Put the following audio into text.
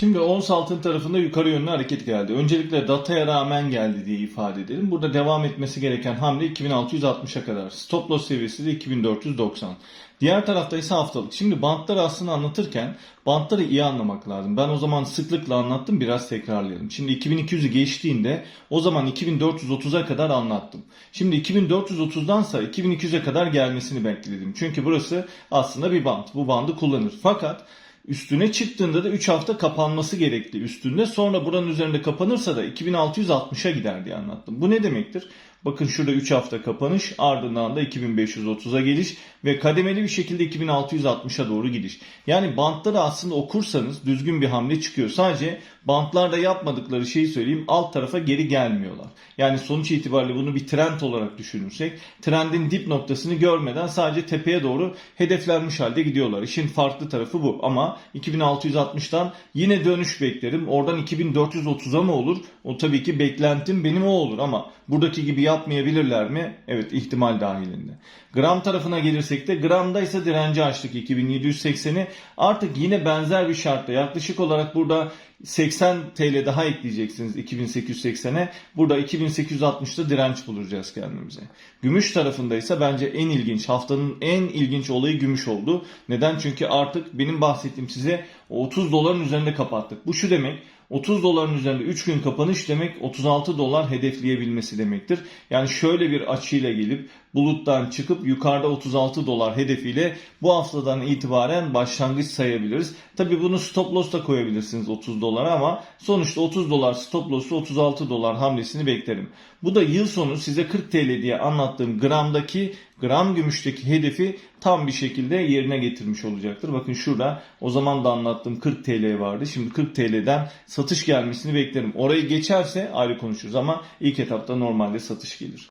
Şimdi ons altın tarafında yukarı yönlü hareket geldi. Öncelikle dataya rağmen geldi diye ifade edelim. Burada devam etmesi gereken hamle 2660'a kadar. Stop loss seviyesi de 2490. Diğer tarafta ise haftalık. Şimdi bantları aslında anlatırken bantları iyi anlamak lazım. Ben o zaman sıklıkla anlattım biraz tekrarlayalım. Şimdi 2200'ü geçtiğinde o zaman 2430'a kadar anlattım. Şimdi 2430'dansa 2200'e kadar gelmesini bekledim. Çünkü burası aslında bir bant. Bu bandı kullanır. Fakat Üstüne çıktığında da 3 hafta kapanması gerekti üstünde. Sonra buranın üzerinde kapanırsa da 2660'a gider diye anlattım. Bu ne demektir? Bakın şurada 3 hafta kapanış ardından da 2530'a geliş ve kademeli bir şekilde 2660'a doğru gidiş. Yani bantları aslında okursanız düzgün bir hamle çıkıyor. Sadece bantlarda yapmadıkları şeyi söyleyeyim alt tarafa geri gelmiyorlar. Yani sonuç itibariyle bunu bir trend olarak düşünürsek trendin dip noktasını görmeden sadece tepeye doğru hedeflenmiş halde gidiyorlar. İşin farklı tarafı bu ama 2660'tan yine dönüş beklerim. Oradan 2430'a mı olur? O tabii ki beklentim benim o olur ama buradaki gibi yapmayabilirler mi? Evet ihtimal dahilinde. Gram tarafına gelirsek de gramda ise direnci açtık 2780'i. Artık yine benzer bir şartla yaklaşık olarak burada 80 TL daha ekleyeceksiniz 2880'e. Burada 2860'da direnç bulacağız kendimize. Gümüş tarafında ise bence en ilginç haftanın en ilginç olayı gümüş oldu. Neden? Çünkü artık benim bahsettiğim size 30 doların üzerinde kapattık. Bu şu demek 30 doların üzerinde 3 gün kapanış demek 36 dolar hedefleyebilmesi demektir. Yani şöyle bir açıyla gelip buluttan çıkıp yukarıda 36 dolar hedefiyle bu haftadan itibaren başlangıç sayabiliriz. Tabi bunu stop loss da koyabilirsiniz 30 dolara ama sonuçta 30 dolar stop loss'u 36 dolar hamlesini beklerim. Bu da yıl sonu size 40 TL diye anlattığım gramdaki gram gümüşteki hedefi tam bir şekilde yerine getirmiş olacaktır. Bakın şurada o zaman da anlattığım 40 TL vardı. Şimdi 40 TL'den satış gelmesini beklerim. Orayı geçerse ayrı konuşuruz ama ilk etapta normalde satış gelir.